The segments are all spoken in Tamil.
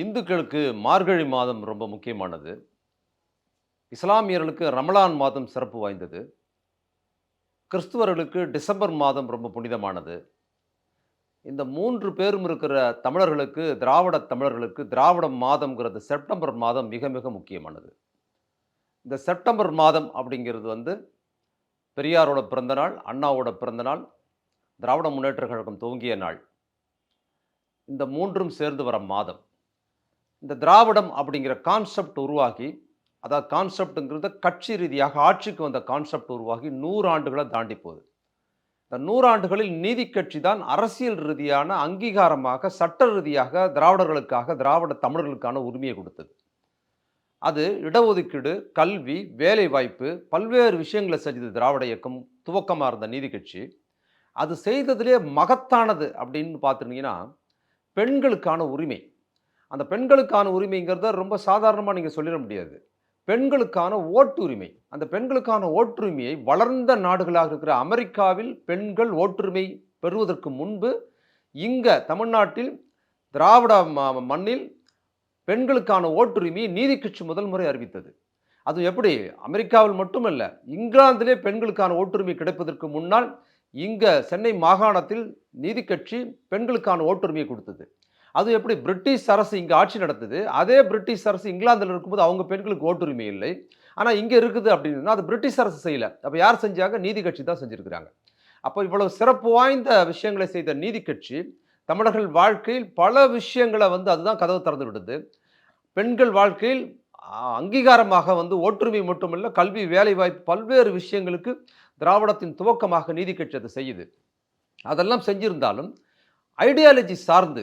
இந்துக்களுக்கு மார்கழி மாதம் ரொம்ப முக்கியமானது. இஸ்லாமியர்களுக்கு ரமலான் மாதம் சிறப்பு வாய்ந்தது. கிறிஸ்துவர்களுக்கு டிசம்பர் மாதம் ரொம்ப புனிதமானது. இந்த மூன்று பேரும் இருக்கிற தமிழர்களுக்கு திராவிட தமிழர்களுக்கு திராவிட மாதம்ங்கிறது செப்டம்பர் மாதம் மிக மிக முக்கியமானது. இந்த செப்டம்பர் மாதம் அப்படிங்கிறது வந்து பெரியாரோட பிறந்தநாள் அண்ணாவோட பிறந்தநாள் திராவிட முன்னேற்ற கழகம் துவங்கிய நாள். இந்த மூன்றும் சேர்ந்து வர மாதம். இந்த திராவிடம் அப்படிங்கிற கான்செப்ட் உருவாகி அதாவது கான்செப்ட்டுங்கிறத கட்சி ரீதியாக ஆட்சிக்கு வந்த கான்செப்ட் உருவாகி நூறாண்டுகளை தாண்டி போகுது. இந்த நூறாண்டுகளில் நீதி கட்சி தான் அரசியல் ரீதியான அங்கீகாரமாக சட்ட ரீதியாக திராவிடர்களுக்காக திராவிட தமிழர்களுக்கான உரிமையை கொடுத்தது. அது இடஒதுக்கீடு கல்வி வேலைவாய்ப்பு பல்வேறு விஷயங்களை செஞ்சது திராவிட இயக்கம் துவக்கமாக இருந்த நீதி கட்சி. அது செய்ததிலே மகத்தானது அப்படின்னு பார்த்துட்டீங்கன்னா பெண்களுக்கான உரிமை. அந்த பெண்களுக்கான உரிமைங்கிறத ரொம்ப சாதாரணமாக நீங்கள் சொல்லிட முடியாது. பெண்களுக்கான ஓட்டுரிமை அந்த பெண்களுக்கான ஓட்டுரிமையை வளர்ந்த நாடுகளாக இருக்கிற அமெரிக்காவில் பெண்கள் ஓட்டுரிமை பெறுவதற்கு முன்பு இங்கே தமிழ்நாட்டில் திராவிட ம- மண்ணில் பெண்களுக்கான ஓட்டுரிமையை நீதி கட்சி முதல் முறை அறிவித்தது. அது எப்படி? அமெரிக்காவில் மட்டுமல்ல இங்கிலாந்திலே பெண்களுக்கான ஓட்டுரிமை கிடைப்பதற்கு முன்னால் இங்கே சென்னை மாகாணத்தில் நீதி கட்சி பெண்களுக்கான ஓட்டுரிமையை கொடுத்தது. அது எப்படி பிரிட்டிஷ் அரசு இங்கே ஆட்சி நடத்துது அதே பிரிட்டிஷ் அரசு இங்கிலாந்தில் இருக்கும்போது அவங்க பெண்களுக்கு ஓட்டுரிமை இல்லை. ஆனால் இங்கே இருக்குது அப்படின்னா அது பிரிட்டிஷ் அரசு செய்யலை. அப்போ யார் செஞ்சாங்க? நீதி கட்சி தான் செஞ்சுருக்கிறாங்க. அப்போ இவ்வளவு சிறப்பு வாய்ந்த விஷயங்களை செய்த நீதி கட்சி தமிழர்கள் வாழ்க்கையில் பல விஷயங்களை வந்து அதுதான் கதவு திறந்து விடுது. பெண்கள் வாழ்க்கையில் அங்கீகாரமாக வந்து ஒற்றுமை மட்டுமல்ல கல்வி வேலைவாய்ப்பு பல்வேறு விஷயங்களுக்கு திராவிடத்தின் துவக்கமாக நீதி கட்சி அதை செய்யுது. அதெல்லாம் செஞ்சிருந்தாலும் ஐடியாலஜி சார்ந்து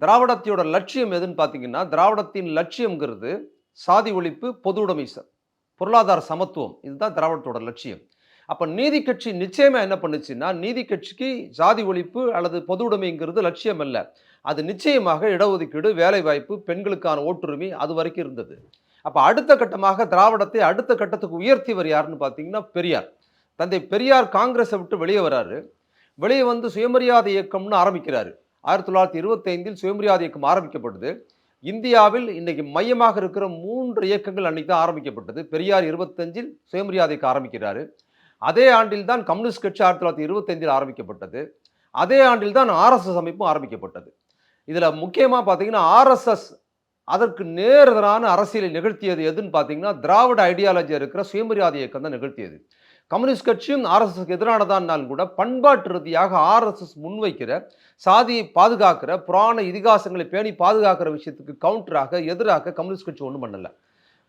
திராவிடத்தியோட லட்சியம் எதுன்னு பார்த்தீங்கன்னா திராவிடத்தின் லட்சியம்ங்கிறது சாதி ஒழிப்பு பொது உடைமை ச- பொருளாதார சமத்துவம். இதுதான் திராவிடத்தோட லட்சியம். அப்போ நீதி கட்சி நிச்சயமாக என்ன பண்ணுச்சுன்னா நீதி கட்சிக்கு சாதி ஒழிப்பு அல்லது பொது உடைமைங்கிறது லட்சியம் அல்ல. அது நிச்சயமாக இடஒதுக்கீடு வேலைவாய்ப்பு பெண்களுக்கான ஓட்டுரிமை அது வரைக்கும் இருந்தது. அப்போ அடுத்த கட்டமாக திராவிடத்தை அடுத்த கட்டத்துக்கு உயர்த்தியவர் யாருன்னு பார்த்தீங்கன்னா பெரியார். தந்தை பெரியார் காங்கிரஸை விட்டு வெளியே வராரு. வெளியே வந்து சுயமரியாதை இயக்கம்னு ஆரம்பிக்கிறாரு. ஆயிரத்தி தொள்ளாயிரத்தி இருபத்தைந்தில் சுயமரியாதை இயக்கம் ஆரம்பிக்கப்படுது இந்தியாவில் இன்றைக்கு மையமாக இருக்கிற மூன்று இயக்கங்கள் அன்னைக்கு தான் ஆரம்பிக்கப்பட்டது. பெரியார் இருபத்தஞ்சில் சுயமரியாதைக்கு ஆரம்பிக்கிறாரு. அதே ஆண்டில் தான் கம்யூனிஸ்ட் கட்சி ஆயிரத்தி தொள்ளாயிரத்தி இருபத்தைந்தில் ஆரம்பிக்கப்பட்டது. அதே ஆண்டில் தான் ஆர்எஸ்எஸ் அமைப்பும் ஆரம்பிக்கப்பட்டது. இதில் முக்கியமாக பார்த்தீங்கன்னா ஆர்எஸ்எஸ் அதற்கு நேரெதிரான அரசியலை நிகழ்த்தியது எதுன்னு பார்த்தீங்கன்னா திராவிட ஐடியாலஜி இருக்கிற சுயமரியாதை இயக்கம் தான் நிகழ்த்தியது. கம்யூனிஸ்ட் கட்சியும் ஆர்எஸ்எஸ்க்கு எதிரானதான்னாலும் கூட பண்பாட்டு ரீதியாக ஆர்எஸ்எஸ் முன்வைக்கிற சாதியை பாதுகாக்கிற புராண இதிகாசங்களை பேணி பாதுகாக்கிற விஷயத்துக்கு கவுண்டராக எதிராக கம்யூனிஸ்ட் கட்சி ஒன்றும் பண்ணலை.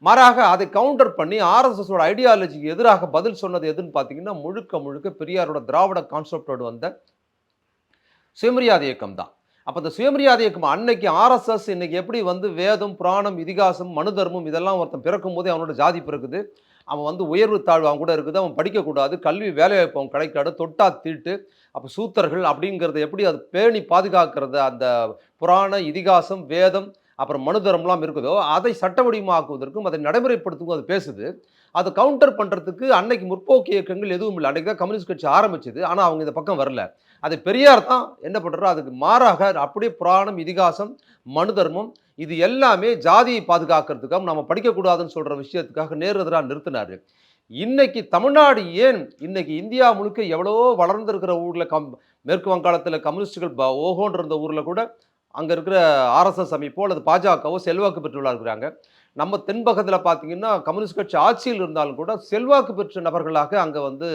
மாறாக அதை கவுண்டர் பண்ணி ஆர்எஸ்எஸோட ஐடியாலஜிக்கு எதிராக பதில் சொன்னது எதுன்னு பார்த்தீங்கன்னா முழுக்க முழுக்க பெரியாரோட திராவிட கான்செப்டோடு வந்த சுயமரியாதை இயக்கம் தான் அப்போ இந்த சுயமரியாதை இயக்கம் அன்னைக்கு ஆர்எஸ்எஸ் இன்னைக்கு எப்படி வந்து வேதம் புராணம் இதிகாசம் மனு தர்மம் இதெல்லாம் ஒருத்தன் பிறக்கும் போதே அவனோட ஜாதி பிறக்குது. அவன் வந்து உயர்வு தாழ்வு அவன் கூட இருக்குது அவன் படிக்கக்கூடாது கல்வி வேலைவாய்ப்பு அவன் கிடைக்காது தொட்டா தீட்டு. அப்போ சூத்தர்கள் அப்படிங்கிறத எப்படி அது பேணி பாதுகாக்கிறது? அந்த புராண இதிகாசம் வேதம் அப்புறம் மனு தர்மம்லாம் இருக்குதோ அதை சட்ட வடிவமாக்குவதற்கும் அதை நடைமுறைப்படுத்துவதும் அது பேசுது. அதை கவுண்டர் பண்ணுறதுக்கு அன்னைக்கு முற்போக்கு இயக்கங்கள் எதுவும் இல்லை. அன்றைக்கி தான் கம்யூனிஸ்ட் கட்சி ஆரம்பிச்சது. ஆனால் அவங்க இந்த பக்கம் வரல. அது பெரியார் தான் என்ன பண்ணுறோம் அதுக்கு மாறாக அப்படியே புராணம் இதிகாசம் மனு தர்மம் இது எல்லாமே ஜாதியை பாதுகாக்கிறதுக்காக நம்ம படிக்கக்கூடாதுன்னு சொல்கிற விஷயத்துக்காக நேரதராக நிறுத்தினாரு. இன்னைக்கு தமிழ்நாடு ஏன் இன்னைக்கு இந்தியா முழுக்க எவ்வளோ வளர்ந்திருக்கிற ஊரில் கம் மேற்கு வங்காளத்தில் கம்யூனிஸ்டுகள் ப ஓஹோன்ற இருந்த ஊரில் கூட அங்கே இருக்கிற ஆர்எஸ்எஸ் அமைப்போ அல்லது பாஜகவோ செல்வாக்கு பெற்றுள்ளா இருக்கிறாங்க. நம்ம தென்பகத்தில் பார்த்தீங்கன்னா கம்யூனிஸ்ட் கட்சி ஆட்சியில் இருந்தாலும் கூட செல்வாக்கு பெற்ற நபர்களாக அங்கே வந்து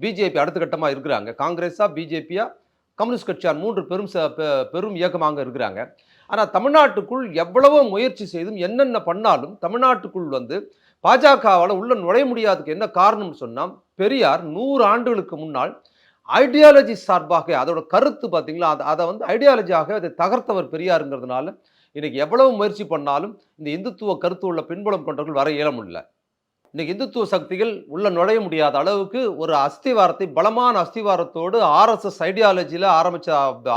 பிஜேபி அடுத்த கட்டமாக இருக்கிறாங்க. காங்கிரஸா பிஜேபியா கம்யூனிஸ்ட் கட்சியார் மூன்று பெரும் ச- பெரும் இயக்கமாக இருக்கிறாங்க. ஆனால் தமிழ்நாட்டுக்குள் எவ்வளவோ முயற்சி செய்தும் என்னென்ன பண்ணாலும் தமிழ்நாட்டுக்குள் வந்து பாஜகவால் உள்ள நுழைய முடியாததுக்கு என்ன காரணம்னு சொன்னால் பெரியார் நூறு ஆண்டுகளுக்கு முன்னால் ஐடியாலஜி சார்பாக அதோட கருத்து பார்த்தீங்களா அதை அதை வந்து ஐடியாலஜியாக அதை தகர்த்தவர் பெரியாருங்கிறதுனால இன்றைக்கி எவ்வளவு முயற்சி பண்ணாலும் இந்த இந்துத்துவ கருத்து உள்ள பின்புலம் கொண்டவர்கள் வர இயல முடியல இன்னைக்கு இந்துத்துவ சக்திகள் உள்ள நுழைய முடியாத அளவுக்கு ஒரு அஸ்திவாரத்தை பலமான அஸ்திவாரத்தோடு ஆர்எஸ்எஸ் ஐடியாலஜியில் ஆரம்பிச்ச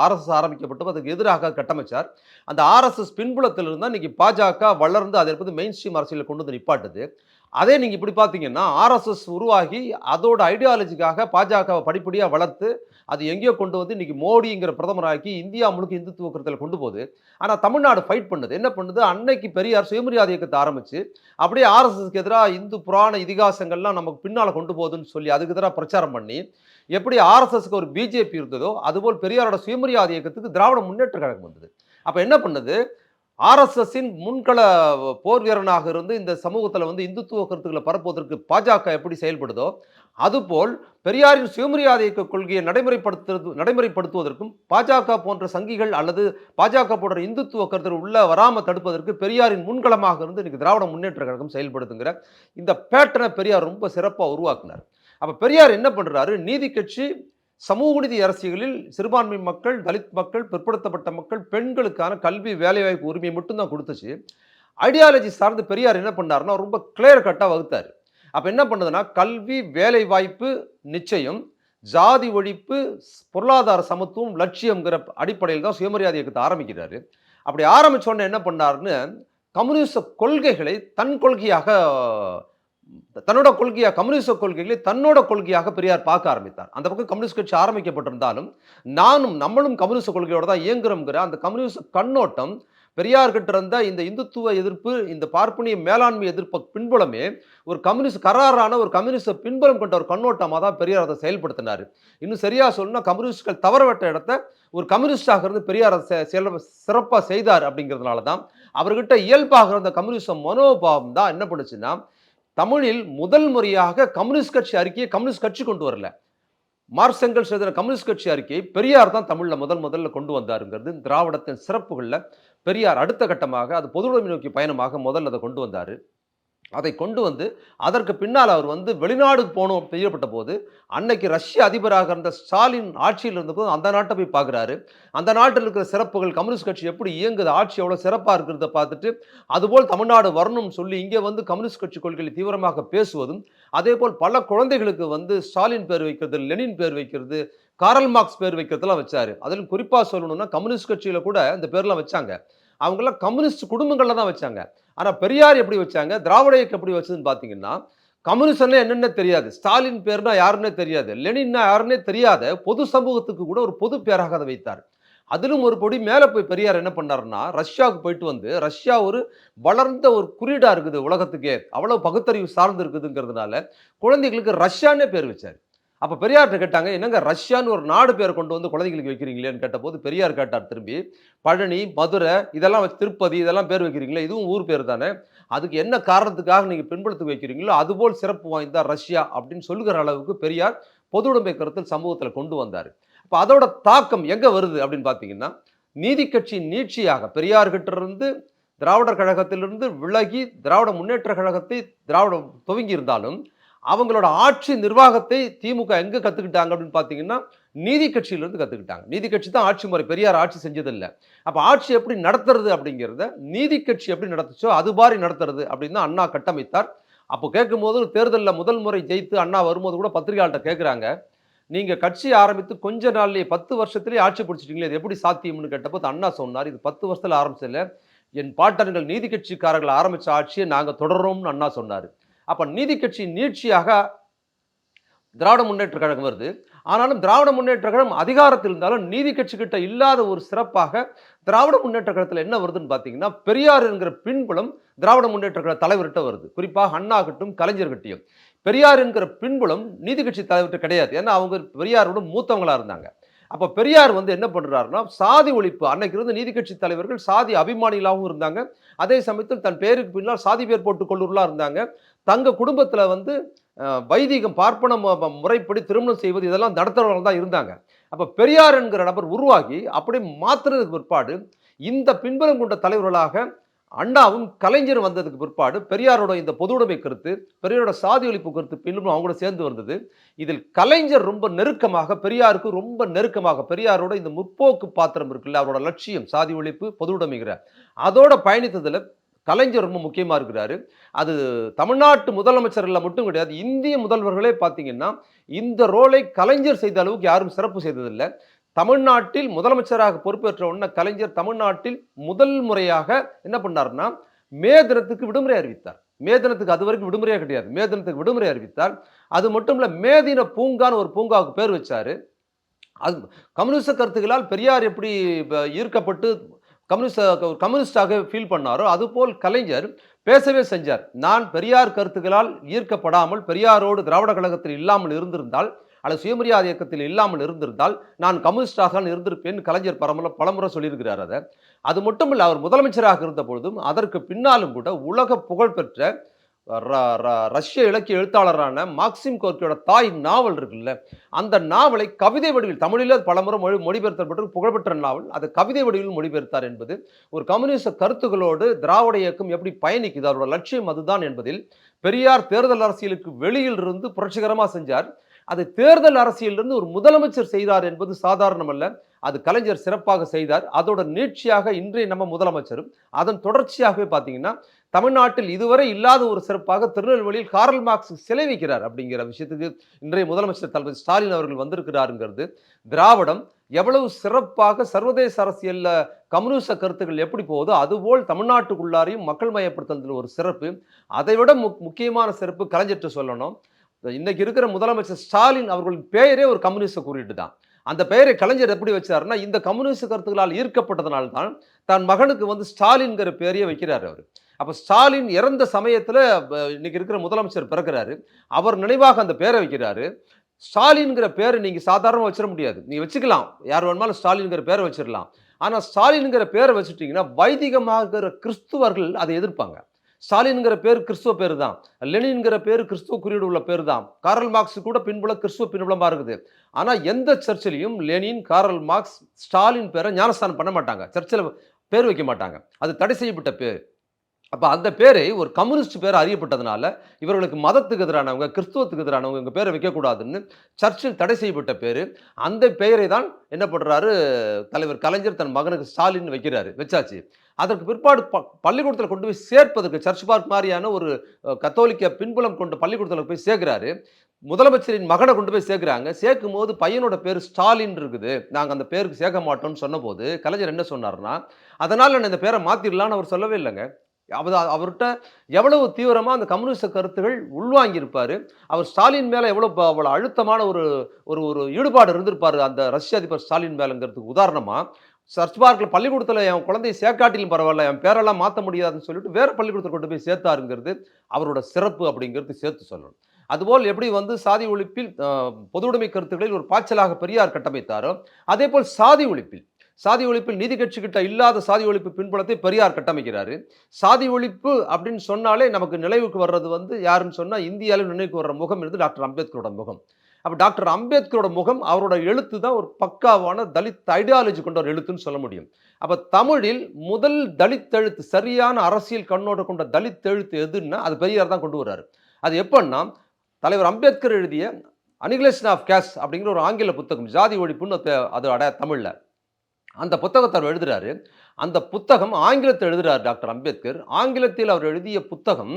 ஆர்எஸ்எஸ் ஆரம்பிக்கப்பட்டு அதுக்கு எதிராக கட்டமைச்சார். அந்த ஆர்எஸ்எஸ் பின்புலத்திலிருந்து இன்னைக்கு பாஜக வளர்ந்து அதை எடுத்து மெயின் ஸ்ட்ரீம் அரசியலில் கொண்டு வந்து நிப்பாட்டுது. அதே நீங்கள் இப்படி பார்த்தீங்கன்னா ஆர்எஸ்எஸ் உருவாகி அதோட ஐடியாலஜிக்காக பாஜகவை படிப்படியாக வளர்த்து அது எங்கேயோ கொண்டு வந்து இன்றைக்கி மோடிங்கிற பிரதமராக்கி இந்தியா முழுக்க இந்துத்துவ கருத்தில் கொண்டு போகுது. ஆனால் தமிழ்நாடு ஃபைட் பண்ணுது. என்ன பண்ணுது? அன்னைக்கு பெரியார் சுயமரியாதை இயக்கத்தை ஆரம்பித்து அப்படியே ஆர்எஸ்எஸ்க்கு எதிராக இந்து புராண இதிகாசங்கள்லாம் நமக்கு பின்னால் கொண்டு போகுதுன்னு சொல்லி அதுக்கு எதிராக பிரச்சாரம் பண்ணி எப்படி ஆர்எஸ்எஸ்க்கு ஒரு பிஜேபி இருந்ததோ அதுபோல் பெரியாரோட சுயமரியாதை இயக்கத்துக்கு திராவிட முன்னேற்ற கழகம் வந்தது. அப்போ என்ன பண்ணுது? ஆர்எஸ்எஸ்ஸின் முன்கள போர் வீரனாக இருந்து இந்த சமூகத்தில் வந்து இந்துத்துவ கருத்துக்களை பரப்புவதற்கு பாஜக எப்படி செயல்படுதோ அதுபோல் பெரியாரின் சுயமரியாதை இயக்க கொள்கையை நடைமுறைப்படுத்துறது நடைமுறைப்படுத்துவதற்கும் பாஜக போன்ற சங்கிகள் அல்லது பாஜக போன்ற இந்துத்துவ கருத்து உள்ள வராமல் தடுப்பதற்கு பெரியாரின் முன்களமாக இருந்து இன்றைக்கி திராவிட முன்னேற்ற கழகம் செயல்படுத்துங்கிற இந்த பேட்டனை பெரியார் ரொம்ப சிறப்பாக உருவாக்குனார். அப்போ பெரியார் என்ன பண்ணுறாரு நீதி கட்சி சமூக நீதி அரசியலில் சிறுபான்மை மக்கள் தலித் மக்கள் பிற்படுத்தப்பட்ட மக்கள் பெண்களுக்கான கல்வி வேலைவாய்ப்பு உரிமையை மட்டும்தான் கொடுத்துச்சு. ஐடியாலஜி சார்ந்து பெரியார் என்ன பண்ணாருன்னா ரொம்ப கிளியர் கட்டாக வகுத்தார். அப்போ என்ன பண்ணுதுன்னா கல்வி வேலைவாய்ப்பு நிச்சயம் ஜாதி ஒழிப்பு பொருளாதார சமத்துவம் லட்சியங்கிற அடிப்படையில் தான் சுயமரியாதை இயக்கத்தை ஆரம்பிக்கிறாரு. அப்படி ஆரம்பித்தோடனே உடனே என்ன பண்ணாருன்னு கம்யூனிச கொள்கைகளை தன் கொள்கையாக தன்னோட கொள்கையாக கம்யூனிச கொள்கைகளை தன்னோட கொள்கையாக பெரியார் பார்க்க ஆரம்பித்தார். அந்த பக்கம் கம்யூனிஸ்ட் கட்சி ஆரம்பிக்கப்பட்டிருந்தாலும் நானும் நம்மளும் கம்யூனிஸ்ட் கொள்கையோட தான் இயங்குறோங்கிற அந்த கம்யூனிஸ்ட் கண்ணோட்டம் பெரியார்கிட்ட இருந்த இந்த இந்துத்துவ எதிர்ப்பு இந்த பார்ப்பனிய மேலாண்மை எதிர்ப்பு பின்புலமே ஒரு கம்யூனிஸ்ட் கராரான ஒரு கம்யூனிஸ்ட பின்புலம் கொண்ட ஒரு கண்ணோட்டமாக தான் பெரியார் அதை செயல்படுத்தினார். இன்னும் சரியாக சொல்லணும்னா கம்யூனிஸ்ட்கள் தவறவிட்ட இடத்த ஒரு கம்யூனிஸ்டாக இருந்து பெரியார் சிறப்பாக செய்தார் அப்படிங்கிறதுனால தான் அவர்கிட்ட இயல்பாக இருந்த கம்யூனிஸ்ட மனோபாவம் தான் என்ன பண்ணுச்சுன்னா தமிழில் முதல் முறையாக கம்யூனிஸ்ட் கட்சி அறிக்கையை கம்யூனிஸ்ட் கட்சி கொண்டு வரல. மார்க்செங்கல் எழுதின கம்யூனிஸ்ட் கட்சி அறிக்கையை பெரியார் தான் தமிழில் முதல் முதல்ல கொண்டு வந்தாருங்கிறது திராவிடத்தின் சிறப்புகளில் பெரியார் அடுத்த கட்டமாக அது பொதுவுடைமை நோக்கி பயணமாக முதல்ல அதை கொண்டு வந்தார். அதை கொண்டு வந்து அதற்கு பின்னால் அவர் வந்து வெளிநாடு போகணும் செய்யப்பட்ட போது அன்னைக்கு ரஷ்ய அதிபராக இருந்த ஸ்டாலின் ஆட்சியில் இருந்தபோது அந்த நாட்டை போய் பார்க்குறாரு. அந்த நாட்டில் இருக்கிற சிறப்புகள் கம்யூனிஸ்ட் கட்சி எப்படி இயங்குது ஆட்சி எவ்வளோ சிறப்பாக இருக்கிறத பார்த்துட்டு அதுபோல் தமிழ்நாடு வரணும்னு சொல்லி இங்கே வந்து கம்யூனிஸ்ட் கட்சி கொள்கைகளை தீவிரமாக பேசுவதும் அதே போல் பல குழந்தைகளுக்கு வந்து ஸ்டாலின் பேர் வைக்கிறது லெனின் பேர் வைக்கிறது காரல் மார்க்ஸ் பேர் வைக்கிறதெல்லாம் வச்சார். அதிலும் குறிப்பாக சொல்லணும்னா கம்யூனிஸ்ட் கட்சியில் கூட இந்த பேர்லாம் வச்சாங்க. அவங்களாம் கம்யூனிஸ்ட் குடும்பங்களில் தான் வச்சாங்க. ஆனால் பெரியார் எப்படி வச்சாங்க? திராவிட இயக்கம் எப்படி வச்சதுன்னு பார்த்தீங்கன்னா கம்யூனிஸ்ட்னா என்னென்ன தெரியாது. ஸ்டாலின் பேர்னா யாருன்னே தெரியாது. லெனின்னா யாருன்னே தெரியாத பொது சமூகத்துக்கு கூட ஒரு பொது பேராக அதை வைத்தார். அதிலும் ஒரு பொடி மேலே போய் பெரியார் என்ன பண்ணாருன்னா ரஷ்யாவுக்கு போயிட்டு வந்து ரஷ்யா ஒரு வளர்ந்த ஒரு குறியீடாக இருக்குது உலகத்துக்கே. அவ்வளோ பகுத்தறிவு சார்ந்து இருக்குதுங்கிறதுனால குழந்தைகளுக்கு ரஷ்யானே பேர் வச்சார். அப்போ பெரியார்கிட்ட கேட்டாங்க என்னங்க ரஷ்யான்னு ஒரு நாடு பேர் கொண்டு வந்து குழந்தைகளுக்கு வைக்கிறீங்களேன்னு கேட்டபோது பெரியார் கேட்டார் திரும்பி பழனி மதுரை இதெல்லாம் வச்சு திருப்பதி இதெல்லாம் பேர் வைக்கிறீங்களே இதுவும் ஊர் பேர் தானே அதுக்கு என்ன காரணத்துக்காக நீங்கள் பின்படுத்தி வைக்கிறீங்களோ அதுபோல் சிறப்பு வாய்ந்தா ரஷ்யா அப்படின்னு சொல்லுகிற அளவுக்கு பெரியார் பொது உடைமை கருத்தில் சமூகத்தில் கொண்டு வந்தார். அப்போ அதோட தாக்கம் எங்கே வருது அப்படின்னு பார்த்தீங்கன்னா நீதி கட்சியின் நீட்சியாக பெரியார்கிட்ட இருந்து திராவிடர் கழகத்திலிருந்து விலகி திராவிட முன்னேற்ற கழகத்தை திராவிடம் துவங்கி இருந்தாலும் அவங்களோட ஆட்சி நிர்வாகத்தை திமுக எங்கே கற்றுக்கிட்டாங்க அப்படின்னு பார்த்தீங்கன்னா நீதி கட்சியிலேருந்து கற்றுக்கிட்டாங்க நீதி கட்சி தான் ஆட்சி முறை பெரியார் ஆட்சி செஞ்சதில்லை. அப்போ ஆட்சி எப்படி நடத்துறது அப்படிங்கிறத நீதி கட்சி எப்படி நடத்துச்சோ அது மாதிரி நடத்துறது அப்படின்னு தான் அண்ணா கட்டமைத்தார். அப்போ கேட்கும்போது தேர்தலில் முதல் முறை ஜெயித்து அண்ணா வரும்போது கூட பத்திரிகையாளர்கிட்ட கேட்குறாங்க நீங்கள் கட்சி ஆரம்பித்து கொஞ்ச நாள்லேயே பத்து வருஷத்துலேயே ஆட்சி பிடிச்சிட்டீங்களே இது எப்படி சாத்தியம்னு கேட்டபோது அண்ணா சொன்னார் இது பத்து வருஷத்தில் ஆரம்பிச்சதில்லை. என் பாட்டன்கள் நீதி கட்சிக்காரர்கள் ஆரம்பித்த ஆட்சியை நாங்கள் தொடர்றோம்னு அண்ணா சொன்னார். அப்போ நீதி கட்சி நீட்சியாக திராவிட முன்னேற்ற கழகம் வருது. ஆனாலும் திராவிட முன்னேற்ற கழகம் அதிகாரத்தில் இருந்தாலும் நீதி கட்சிக்கிட்ட இல்லாத ஒரு சிறப்பாக திராவிட முன்னேற்ற கழகத்தில் என்ன வருதுன்னு பார்த்தீங்கன்னா பெரியார் என்கிற பின்புலம் திராவிட முன்னேற்ற கழக தலைவர்கிட்ட வருது. குறிப்பாக அண்ணாகட்டும் கலைஞர்கிட்டையும் பெரியார் என்கிற பின்புலம் நீதி கட்சி தலைவர்கிட்ட கிடையாது. ஏன்னா அவங்க பெரியாரோட மூத்தவங்களாக இருந்தாங்க. அப்போ பெரியார் வந்து என்ன பண்ணுறாருன்னா சாதி ஒழிப்பு. அன்னைக்கு இருந்த நீதி கட்சி தலைவர்கள் சாதி அபிமானிகளாகவும் இருந்தாங்க. அதே சமயத்தில் தன் பேருக்கு பின்னால் சாதி பேர் போட்டு கொள்ளூர்லாம் இருந்தாங்க. தங்க குடும்பத்தில் வந்து வைதிகம் பார்ப்பன முறைப்படி திருமணம் செய்வது இதெல்லாம் நடத்துறவர்கள் தான் இருந்தாங்க. அப்போ பெரியார் என்கிற நபர் உருவாகி அப்படியே மாத்துறதுக்கு பிற்பாடு இந்த பின்புலம் கொண்ட தலைவர்களாக அண்ணாவும் கலைஞர் வந்ததுக்கு பிற்பாடு பெரியாரோட இந்த பொது உடைமை கருத்து பெரியாரோட சாதி ஒழிப்பு கருத்து பின்னும் அவங்களோட சேர்ந்து வந்தது. இதில் கலைஞர் ரொம்ப நெருக்கமாக பெரியாருக்கு ரொம்ப நெருக்கமாக பெரியாரோட இந்த முற்போக்கு பாத்திரம் இருக்குல்ல அவரோட லட்சியம் சாதி ஒழிப்பு பொது உடைமைங்கிற அதோட பயணித்ததில் கலைஞர் ரொம்ப முக்கியமாக இருக்கிறாரு. அது தமிழ்நாட்டு முதலமைச்சர்களில் மட்டும் கிடையாது இந்திய முதல்வர்களே பார்த்தீங்கன்னா இந்த ரோலை கலைஞர் செய்த அளவுக்கு யாரும் சிறப்பு செய்ததில்லை. தமிழ்நாட்டில் முதலமைச்சராக பொறுப்பேற்ற உடனே கலைஞர் தமிழ்நாட்டில் முதல் முறையாக என்ன பண்ணாருன்னா மே தினத்துக்கு விடுமுறை அறிவித்தார். மே தினத்துக்கு அது வரைக்கும் விடுமுறையே கிடையாது. மே தினத்துக்கு விடுமுறை அறிவித்தார். அது மட்டும் இல்லை மே தின பூங்கான்னு ஒரு பூங்காவுக்கு பேர் வச்சார். அது கம்யூனிஸ்ட கருத்துக்களால் பெரியார் எப்படி இப்ப ஈர்க்கப்பட்டு கம்யூனிஸ்ட கம்யூனிஸ்டாக ஃபீல் பண்ணாரோ அதுபோல் கலைஞர் பேசவே செஞ்சார். நான் பெரியார் கருத்துக்களால் ஈர்க்கப்படாமல் பெரியாரோடு திராவிட கழகத்தில் இல்லாமல் இருந்திருந்தால் அல்லது சுயமரியாதை இயக்கத்தில் இல்லாமல் இருந்திருந்தால் நான் கம்யூனிஸ்டாக தான் இருந்திருப்பேன் கலைஞர் பரமல பலமுறை சொல்லியிருக்கிறார் அதை. அது மட்டும் இல்லை அவர் முதலமைச்சராக இருந்த பொழுதும் அதற்கு பின்னாலும் கூட உலக புகழ்பெற்ற ர- ர- ரஷ்ய இலக்கிய எழுத்தாளரான மாக்சிம் கோர்க்கியோட தாய் நாவல் இருக்குல்ல அந்த நாவலை கவிதை வடிவில் தமிழில் பலமுறை மொழி மொழிபெயர்த்தப்பட்டு புகழ்பெற்ற நாவல். அது கவிதை வடிவில் மொழிபெயர்த்தார் என்பது ஒரு கம்யூனிஸ்ட கருத்துக்களோடு திராவிட இயக்கம் எப்படி பயணிக்குது அவரோட லட்சியம் அதுதான் என்பதில் பெரியார் தேர்தல் அரசியலுக்கு வெளியில் இருந்து புரட்சிகரமாக செஞ்சார். அது தேர்தல் அரசியலிருந்து ஒரு முதலமைச்சர் செய்தார் என்பது சாதாரணமல்ல. அது கலைஞர் சிறப்பாக செய்தார். அதோட நீட்சியாக இன்றைய நம்ம முதலமைச்சரும் அதன் தொடர்ச்சியாகவே பார்த்தீங்கன்னா தமிழ்நாட்டில் இதுவரை இல்லாத ஒரு சிறப்பாக திருநெல்வேலியில் காரல் மார்க்ஸ் சிலை வைக்கிறார் அப்படிங்கிற விஷயத்துக்கு இன்றைய முதலமைச்சர் தளபதி ஸ்டாலின் அவர்கள் வந்திருக்கிறாருங்கிறது. திராவிடம் எவ்வளவு சிறப்பாக சர்வதேச அரசியலில் கம்யூனிச கருத்துக்கள் எப்படி போகுதோ அதுபோல் தமிழ்நாட்டுக்குள்ளாரையும் மக்கள் மயப்படுத்துறதுல ஒரு சிறப்பு. அதை விட முக்- முக்கியமான சிறப்பு கலைஞர்கிட்ட சொல்லணும். இன்றைக்கி இருக்கிற முதலமைச்சர் ஸ்டாலின் அவர்களின் பெயரே ஒரு கம்யூனிஸ்டை கூறிட்டு தான் அந்த பெயரை கலைஞர் எப்படி வச்சாருன்னா இந்த கம்யூனிஸ்ட் கருத்துக்களால் ஈர்க்கப்பட்டதனால தான் தன் மகனுக்கு வந்து ஸ்டாலின்கிற பேரையே வைக்கிறார் அவர். அப்போ ஸ்டாலின் இறந்த சமயத்தில் இன்னைக்கு இருக்கிற முதலமைச்சர் பிறக்கிறாரு. அவர் நினைவாக அந்த பேரை வைக்கிறாரு. ஸ்டாலின்கிற பேரை நீங்கள் சாதாரணமாக வச்சிட முடியாது. நீங்கள் வச்சுக்கலாம். யார் வேணுமாலும் ஸ்டாலின்கிற பேரை வச்சிடலாம். ஆனால் ஸ்டாலின்கிற பேரை வச்சுட்டீங்கன்னா இருக்கிற கிறிஸ்துவர்கள் அதை எதிர்ப்பாங்க. ஸ்டாலின்ங்கிற பேர் கிறிஸ்துவ பேர் தான் லெனின்ங்கிற பேர் கிறிஸ்துவ குறியீடு உள்ள பேர் தான் காரல் மார்க்ஸ் கூட பின்புல கிறிஸ்துவ பின்புலமாக இருக்குது. ஆனால் எந்த சர்ச்சிலையும் லெனின் காரல் மார்க்ஸ் ஸ்டாலின் பேரை ஞானஸ்தானம் பண்ண மாட்டாங்க. சர்ச்சில் பேர் வைக்க மாட்டாங்க. அது தடை செய்யப்பட்ட பேர். அப்போ அந்த பேரை ஒரு கம்யூனிஸ்ட் பேர் அறியப்பட்டதுனால இவர்களுக்கு மதத்துக்கு எதிரானவங்க கிறிஸ்துவத்துக்கு எதிரானவங்க இவங்க பேரை வைக்கக்கூடாதுன்னு சர்ச்சில் தடை செய்யப்பட்ட பேர். அந்த பெயரை தான் என்ன பண்ணுறாரு தலைவர் கலைஞர் தன் மகனுக்கு ஸ்டாலின் வைக்கிறாரு. வச்சாச்சு. அதற்கு பிற்பாடு ப பள்ளிக்கூடத்தில் கொண்டு போய் சேர்ப்பதற்கு சர்ச் பார்க் மாதிரியான ஒரு கத்தோலிக்க பின்புலம் கொண்ட பள்ளிக்கூடத்தில் போய் சேர்க்கிறாரு. முதலமைச்சரின் மகனை கொண்டு போய் சேர்க்குறாங்க. சேர்க்கும் போது பையனோட பேர் ஸ்டாலின் இருக்குது. நாங்கள் அந்த பேருக்கு சேர்க்க மாட்டோம்னு சொன்னபோது கலைஞர் என்ன சொன்னார்னா அதனால் நான் இந்த பேரை மாற்றிடலான்னு அவர் சொல்லவே இல்லைங்க. அவர் அவர்கிட்ட எவ்வளவு தீவிரமாக அந்த கம்யூனிஸ்ட கருத்துகள் உள்வாங்கியிருப்பார். அவர் ஸ்டாலின் மேலே எவ்வளோ அவ்வளோ அழுத்தமான ஒரு ஒரு ஒரு ஈடுபாடு இருந்திருப்பார் அந்த ரஷ்ய அதிபர் ஸ்டாலின் மேலேங்கிறதுக்கு உதாரணமாக சர்ச் பார்க்கில் பள்ளிக்கூடத்தில் என் குழந்தையை சேர்க்காட்டிலும் பரவாயில்ல என் பேரெல்லாம் மாற்ற முடியாதுன்னு சொல்லிட்டு வேறு பள்ளிக்கூடத்தில் கொண்டு போய் சேர்த்தாருங்கிறது அவரோட சிறப்பு அப்படிங்கிறது சேர்த்து சொல்லணும். அதுபோல் எப்படி வந்து சாதி ஒழிப்பில் பொது பொதுவுடைமை கருத்துக்களில் ஒரு பாய்ச்சலாக பெரியார் கட்டமைத்தாரோ அதே போல் சாதி ஒழிப்பில் சாதி ஒழிப்பில் நீதி கட்சி கிட்ட இல்லாத சாதி ஒழிப்பு பின்புலத்தை பெரியார் கட்டமைக்கிறாரு. சாதி ஒழிப்பு அப்படின்னு சொன்னாலே நமக்கு நினைவுக்கு வர்றது வந்து யாருன்னு சொன்னால் இந்தியாவில் நினைவுக்கு வர்ற முகம் இருந்து டாக்டர் அம்பேத்கரோட முகம். அப்போ டாக்டர் அம்பேத்கரோட முகம் அவரோட எழுத்து தான் ஒரு பக்காவான தலித் ஐடியாலஜி கொண்ட ஒரு எழுத்துன்னு சொல்ல முடியும். அப்போ தமிழில் முதல் தலித் எழுத்து சரியான அரசியல் கண்ணோட கொண்ட தலித் எழுத்து எதுன்னா அது பெரியார் தான் கொண்டு வர்றாரு. அது எப்படின்னா தலைவர் அம்பேத்கர் எழுதிய அனிகுலேஷன் ஆஃப் கேஸ் அப்படிங்கிற ஒரு ஆங்கில புத்தகம் ஜாதி ஒழிப்புன்னு அது அட தமிழில். அந்த புத்தகத்தை அவர் எழுதுறாரு. அந்த புத்தகம் ஆங்கிலத்தில் எழுதுறாரு டாக்டர் அம்பேத்கர். ஆங்கிலத்தில் அவர் எழுதிய புத்தகம்